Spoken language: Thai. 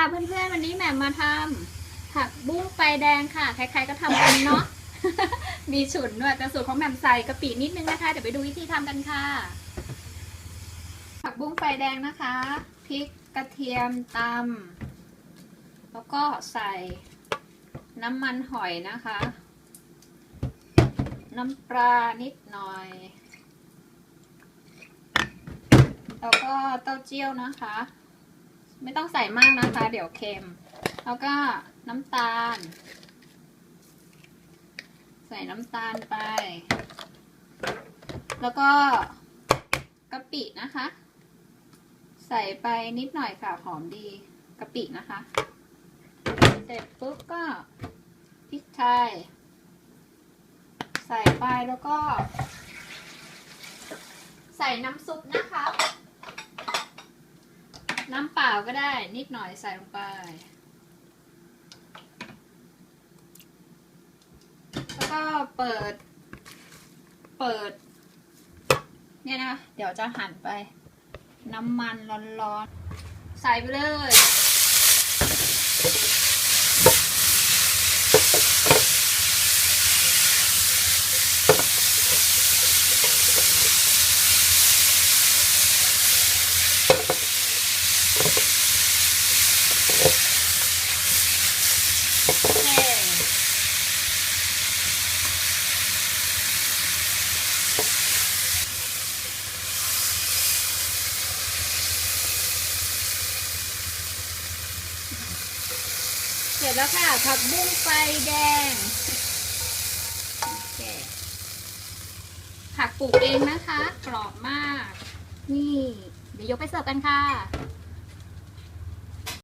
ค่ะเพื่อนๆวันนี้แหม่มมาทำผักบุ้งไฟแดงค่ะ ใครๆก็ทำกันเนาะ มีฉุนด้วยแต่สูตรของแหม่มใส่กะปินิดนึงนะคะ เดี๋ยวไปดูวิธีทำกันค่ะ ผักบุ้งไฟแดงนะคะพริกกระเทียมตำแล้วก็ใส่น้ำมันหอยนะคะ น้ำปลานิดหน่อย แล้วก็เต้าเจี้ยวนะคะ ไม่ต้องใส่มากนะคะ เดี๋ยวเค็ม แล้วก็น้ำตาล ใส่น้ำตาลไป แล้วก็กะปินะคะ ใส่ไปนิดหน่อยค่ะหอมดีกะปินะคะ เสร็จปุ๊บก็พริกไทย ใส่ไปแล้วก็ ใส่น้ำซุปนะคะ น้ำเปล่าก็ได้นิดหน่อยใส่ลงไป แล้วก็เปิด เปิด เนี่ยนะเดี๋ยวจะหั่นไป น้ำมันร้อนๆ ใส่ไปเลย โอเค เสร็จแล้วค่ะผักบุ้งไฟแดง ผักปลูกเองนะคะ กรอบมาก นี่ เดี๋ยวยกไปเสิร์ฟกันค่ะ